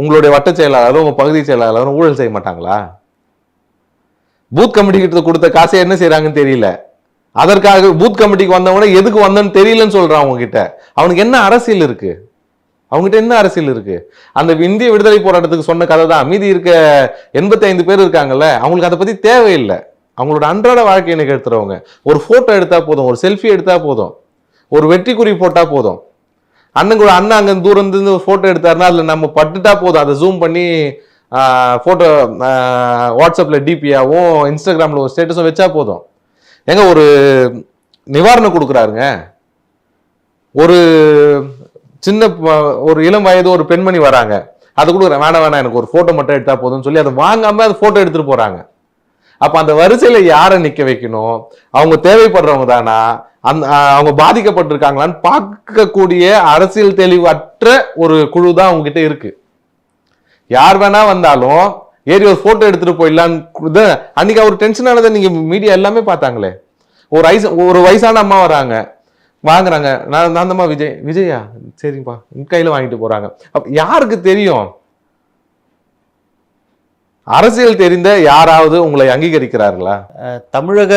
உங்களுடைய வட்ட செயலாளரும் உங்கள் பகுதி செயலாளரும் ஊழல் செய்ய மாட்டாங்களா? பூத் கமிட்டி கிட்ட கொடுத்த காசை என்ன செய்கிறாங்கன்னு தெரியல. அதற்காக பூத் கமிட்டிக்கு வந்தவன எதுக்கு வந்தன்னு தெரியலன்னு சொல்கிறான் அவங்ககிட்ட. அவனுக்கு என்ன அரசியல் இருக்கு? அவங்ககிட்ட என்ன அரசியல் இருக்கு? அந்த இந்திய விடுதலை போராட்டத்துக்கு சொன்ன கதை தான். மீதி இருக்க எண்பத்தி ஐந்து பேர் இருக்காங்கல்ல அவங்களுக்கு அதை பற்றி தேவையில்லை. அவங்களோட அன்றாட வாழ்க்கையை நிகழ்த்துறவங்க ஒரு ஃபோட்டோ எடுத்தால் போதும் ஒரு செல்ஃபி எடுத்தால் போதும். ஒரு வெற்றி குறி போட்டால் போதும். அண்ணன் கூட அண்ணன் அங்கே தூரம் இருந்து ஃபோட்டோ எடுத்தாருன்னா அதில் நம்ம பட்டுட்டா போதும். அதை ஜூம் பண்ணி ஃபோட்டோ வாட்ஸ்அப்பில் டிபியாகவும் இன்ஸ்டாகிராமில் ஒரு ஸ்டேட்டஸும் வச்சா போதும். ஏங்க ஒரு நிவாரணம் கொடுக்குறாருங்க. ஒரு சின்ன ஒரு இளம் வயது ஒரு பெண்மணி வராங்க. அது கொடுக்குறேன். வேணாம் வேணாம் எனக்கு ஒரு ஃபோட்டோ மட்டும் எடுத்தால் போதும்னு சொல்லி அதை வாங்காமல் அது ஃபோட்டோ எடுத்துகிட்டு போகிறாங்க அப்ப அந்த வரிசையில யாரை நிக்க வைக்கணும்? அவங்க தேவைப்படுறவங்க தானா? அந்த அவங்க பாதிக்கப்பட்டிருக்காங்களான்னு பார்க்கக்கூடிய அரசியல் தெளிவற்ற ஒரு குழு தான் அவங்க கிட்ட இருக்கு. யார் வேணா வந்தாலும் ஏறி ஒரு போட்டோ எடுத்துட்டு போயிடலான்னு இது அன்னைக்கு அவர் டென்ஷன் ஆனதை நீங்க மீடியா எல்லாமே பார்த்தாங்களே. ஒரு வயசு ஒரு வயசான அம்மா வராங்க. வாங்குறாங்க. நான் நான் விஜய் விஜயா சரிப்பா உன் கையில் வாங்கிட்டு போறாங்க. அப்ப யாருக்கு தெரியும்? அரசியல் தெரிந்த யாராவது உங்களை அங்கீகரிக்கிறார்களா? தமிழக